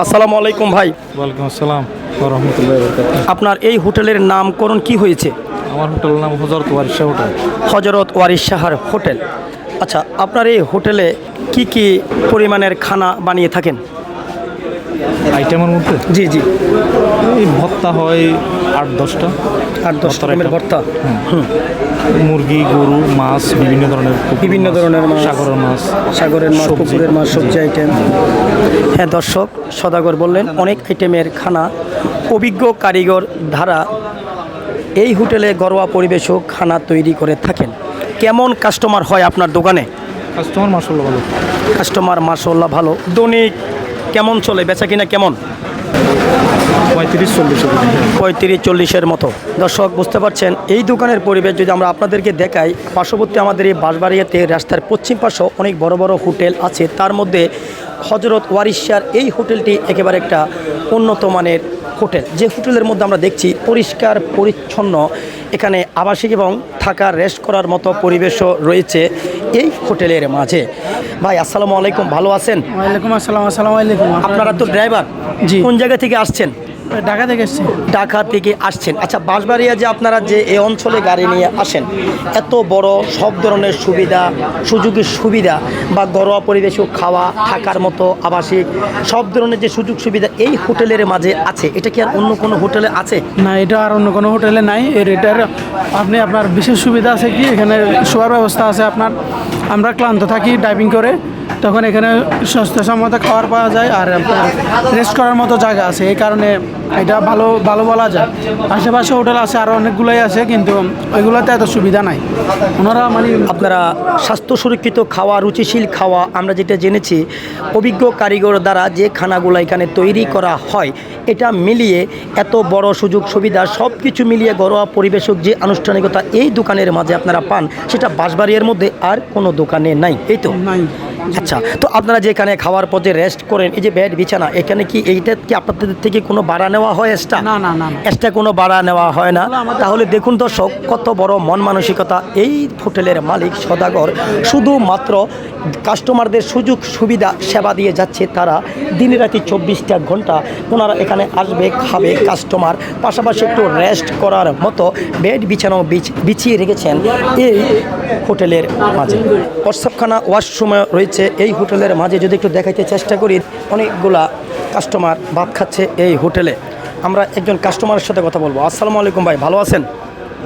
আসসালামু আলাইকুম ভাই। ওয়ালাইকুম আসসালাম রহমতুল্লাহ আপনার এই হোটেলের নামকরণ কি হয়েছে? আমার হোটেলের নাম হজরত ওয়ারিশা হোটেল। হজরত ওয়ারিস সাহার হোটেল। আচ্ছা আপনার এই হোটেলে কি কি পরিমাণের খানা বানিয়ে থাকেন? আইটেমের মধ্যে? জি জি। এই ভর্তা হয় আট দশটা। আট দশটা। ভর্তা। হুম। মুরগি গরু মাছ বিভিন্ন ধরনের বিভিন্ন ধরনের মাছ। সাগরের মাছ সাগরের মাছ। পুকুরের মাছ সবজি আইটেম হ্যাঁ দর্শক সদাগর বললেন অনেক আইটেমের খানা অভিজ্ঞ কারিগর ধারা এই হোটেলে ঘরোয়া পরিবেশও খানা তৈরি করে থাকেন। কেমন কাস্টমার হয় আপনার দোকানে? কাস্টমার মাসাল্লাহ ভালো। কাস্টমার মাসাল্লাহ ভালো। দৈনিক কেমন চলে? বেচা কিনা কেমন? পঁয়ত্রিশ চল্লিশ পঁয়ত্রিশ চল্লিশের মতো। দর্শক, বুঝতে পারছেন, এই দোকানের পরিবেশ যদি আমরা আপনাদেরকে দেখাই, পার্শ্ববর্তী আমাদের এই বাঁশবাড়িয়াতে, রাস্তার পশ্চিম পাশে অনেক বড় বড় হোটেল আছে। তার মধ্যে হজরত ওয়ারিশার এই হোটেলটি একেবারে একটা উন্নত মানের হোটেল। যে হোটেলের মধ্যে আমরা দেখছি পরিষ্কার পরিচ্ছন্ন এখানে আবাসিক এবং থাকার রেস্ট করার মতো পরিবেশও রয়েছে এই হোটেলের মাঝে। ভাই আসসালামু আলাইকুম ভালো আছেন? ওয়ালাইকুম আসসালাম আসসালামু আলাইকুম। আপনারা তো ড্রাইভার জি। কোন জায়গা থেকে আসছেন? ঢাকা থেকে এসেছি ঢাকা থেকে আসছেন। আচ্ছা বাঁশবাড়িয়া যে আপনারা যে এই অঞ্চলে গাড়ি নিয়ে আসেন এত বড় সব ধরনের সুবিধা সুযোগের সুবিধা বা ঘরোয়া পরিবেশও খাওয়া থাকার মতো আবাসিক সব ধরনের যে সুযোগ সুবিধা এই হোটেলের মাঝে আছে। এটা কি আর অন্য কোনো হোটেলে আছে? না এটা আর অন্য কোনো হোটেলে নাই। এর এটার আপনি আপনার বিশেষ সুবিধা আছে কি? এখানে শোয়ার ব্যবস্থা আছে আপনার। আমরা ক্লান্ত থাকি ড্রাইভিং করে। তখন এখানে স্বাস্থ্যসম্মত খাবার পাওয়া যায় আর আপনার রেস্ট করার মতো জায়গা আছে। এই কারণে এটা ভালো ভালো বলা যায়। আশেপাশে হোটেল আছে আরও অনেকগুলোই আছে কিন্তু ওইগুলোতে এত সুবিধা নাই। ওনারা মানে আপনারা স্বাস্থ্য সুরক্ষিত খাওয়া রুচিশীল খাওয়া আমরা যেটা জেনেছি অভিজ্ঞ কারিগর দ্বারা যে খানাগুলো এখানে তৈরি করা হয় এটা মিলিয়ে এত বড় সুযোগ সুবিধা সব কিছু মিলিয়ে ঘরোয়া পরিবেশক যে আনুষ্ঠানিকতা এই দোকানের মাঝে আপনারা পান সেটা বাঁশবাড়িয়ার মধ্যে আর কোনো দোকানে নাই এই তো? নাই। আচ্ছা তো আপনারা যেখানে খাওয়ার পর যে রেস্ট করেন এই যে বেড বিছানা এখানে কি এইটা কি আপনাদের থেকে কোনো ভাড়া নেওয়া হয় এক্সট্রা না, না, না। এক্সট্রা কোনো ভাড়া নেওয়া হয় না। তাহলে দেখুন দর্শক কত বড় মন মানসিকতা এই হোটেলের মালিক সদাগর। শুধুমাত্র কাস্টমারদের সুযোগ সুবিধা সেবা দিয়ে যাচ্ছে তারা। দিনে রাতি চব্বিশটা ঘণ্টা ওনারা এখানে আসবে খাবে কাস্টমার পাশাপাশি একটু রেস্ট করার মতো বেড বিছানো বিছ- বিছিয়ে রেখেছেন এই হোটেলের মাঝে। প্রস্রাবখানা ওয়াশরুমে রয়েছে। এই হোটেলের মাঝে যদি একটু দেখাইতে চেষ্টা করি অনেকগুলা কাস্টমার ভাত খাচ্ছে এই হোটেলে। আমরা একজন কাস্টমারের সাথে কথা বলব। আসসালামু আলাইকুম ভাই ভালো আছেন?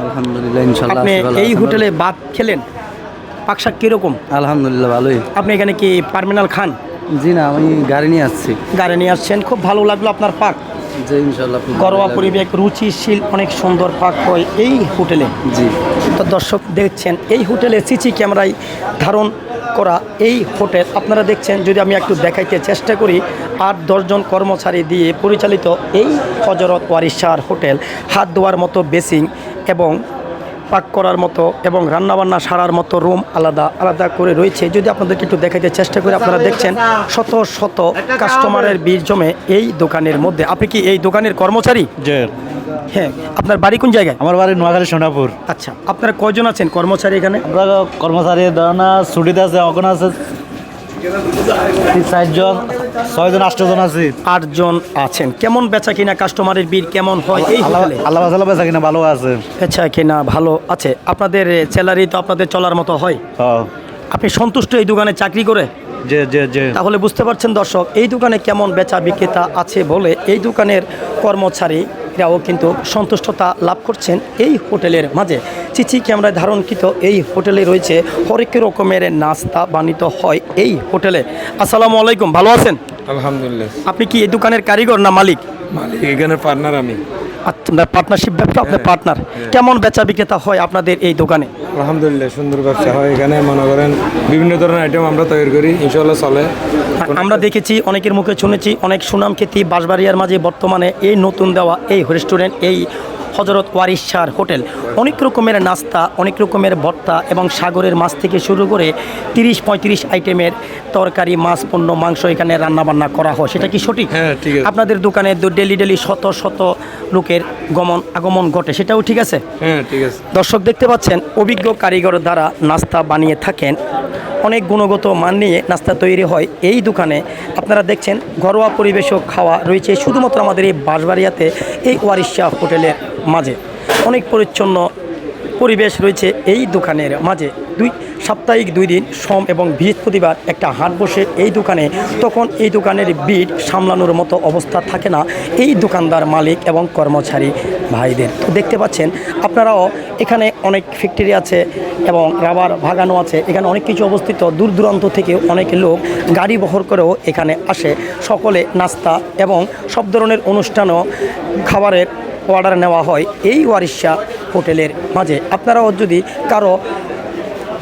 আলহামদুলিল্লাহ আপনি এই হোটেলে ভাত খেলেন? পাকশাক কীরকম? আলহামদুলিল্লাহ ভালোই। আপনি এখানে কি পার্মিনাল খান? জি না আমি গাড়ি নিয়ে আসছি। গাড়ি নিয়ে আসছেন খুব ভালো লাগল আপনার পাক। ঘরোয়া পরিবেশ রুচিশীল অনেক সুন্দর পাক হয় এই হোটেলে। জি। তো দর্শক দেখছেন এই হোটেলে সিসি ক্যামেরায় ধারণ করা এই হোটেল। আপনারা দেখছেন যদি আমি একটু দেখাইতে চেষ্টা করি আট দশজন কর্মচারী দিয়ে পরিচালিত এই হজরত ওয়ারিশার হোটেল। হাত ধোয়ার মতো বেসিং এবং পাক করার মতো এবং রান্নাবান্না সারার মতো রুম আলাদা আলাদা করে রয়েছে। যদি আপনাদেরকে একটু দেখাইতে চেষ্টা করি আপনারা দেখছেন শত শত কাস্টমারের বীর জমে এই দোকানের মধ্যে। আপনি কি এই দোকানের কর্মচারী? যে হ্যাঁ আপনার বাড়ি কোন জায়গায়? আমার বাড়ি নোয়াখালী সোনাপুর। আচ্ছা আপনারা কয়জন আছেন কর্মচারী এখানে? আমরা কর্মচারী ধারণা ছুটিতে আছে অগণ আছে। চারজন ছয়জন আটজন আছি। আটজন আছেন। কেমন বেচা কিনা কাস্টমারের ভিড় কেমন হয় এই আল্লাহ আল্লাহ বেচা কিনা ভালো আছে। বেচা কিনা ভালো আছে। আপনাদের স্যালারি তো আপনাদের চলার মতো হয়। হ্যাঁ। আপনি সন্তুষ্ট এই দোকানে চাকরি করে? যে যে যে তাহলে বুঝতে পারছেন দর্শক এই দোকানে কেমন বেচা বিক্রেতা আছে বলে এই দোকানের কর্মচারীরাও কিন্তু সন্তুষ্টতা লাভ করছেন এই হোটেলের মাঝে। চিচি ক্যামেরায় ধারণকৃত এই হোটেলে রয়েছে হরেক রকমের নাস্তা বানিত হয় এই হোটেলে। আসসালামু আলাইকুম ভালো আছেন? আলহামদুলিল্লাহ। আপনি কি এই দোকানের কারিগর না মালিক? মালিক। এখানে পার্টনার আমি। আপনার পার্টনারশিপ ব্যবসা আপনার পার্টনার কেমন বেচা বিক্রেতা হয় আপনাদের এই দোকানে? আলহামদুলিল্লাহ সুন্দর ব্যবসা হয়। এখানে মনে করেন বিভিন্ন ধরনের আইটেম আমরা তৈরি করি ইনশাল্লাহ চলে। আমরা দেখেছি অনেকের মুখে শুনেছি অনেক সুনাম খ্যাতি বাঁশবাড়িয়ার মাঝে বর্তমানে এই নতুন দেওয়া এই রেস্টুরেন্ট এই হজরত ওয়ারিস শাহর হোটেল। অনেক রকমের নাস্তা অনেক রকমের ভর্তা এবং সাগরের মাছ থেকে শুরু করে তিরিশ পঁয়ত্রিশ আইটেমের তরকারি মাছ পণ্য মাংস এখানে রান্নাবান্না করা হয়। সেটা কি সঠিক? হ্যাঁ, ঠিক আছে। আপনাদের দোকানে ডেলি ডেলি শত শত লোকের গমন আগমন ঘটে। সেটাও ঠিক আছে? হ্যাঁ ঠিক আছে। দর্শক দেখতে পাচ্ছেন অভিজ্ঞ কারিগর দ্বারা নাস্তা বানিয়ে থাকেন অনেক গুণগত মান নিয়ে নাস্তা তৈরি হয় এই দোকানে। আপনারা দেখছেন, ঘরোয়া পরিবেশক খাওয়া রয়েছে শুধুমাত্র আমাদের এই বাঁশবাড়িয়াতে, এই ওয়ারিশা হোটেলের মাঝে। অনেক পরিচ্ছন্ন পরিবেশ রয়েছে এই দোকানের মাঝে। দুই সাপ্তাহিক দুই দিন সোম এবং বৃহস্পতিবার একটা হাট বসে এই দোকানে, তখন এই দোকানের বিট সামলানোর মতো অবস্থা থাকে না। এই দোকানদার মালিক এবং কর্মচারী ভাইদের। তো দেখতে পাচ্ছেন, আপনারাও এখানে অনেক ফ্যাক্টরি আছে এবং রাবার ভাগানো আছে। এখানে অনেক কিছু অবস্থিত। দূর দূরান্ত থেকে অনেক লোক গাড়ি বহর করেও এখানে আসে। সকলে নাস্তা এবং সব ধরনের অনুষ্ঠানও খাবারের অর্ডার নেওয়া হয় এই ওয়ারিশা হোটেলের মাঝে। আপনারাও যদি কারও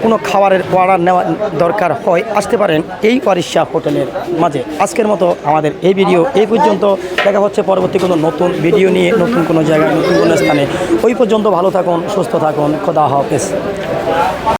কোনো খাবারের অর্ডার নেওয়া দরকার হয় আসতে পারেন এই ওয়ারিশা হোটেলের মাঝে। আজকের মতো আমাদের এই ভিডিও এই পর্যন্ত। দেখা হচ্ছে পরবর্তী কোনো নতুন ভিডিও নিয়ে, নতুন কোনো জায়গায়, নতুন কোনো স্থানে। ওই পর্যন্ত ভালো থাকুন, সুস্থ থাকুন, খোদা হাফেজ।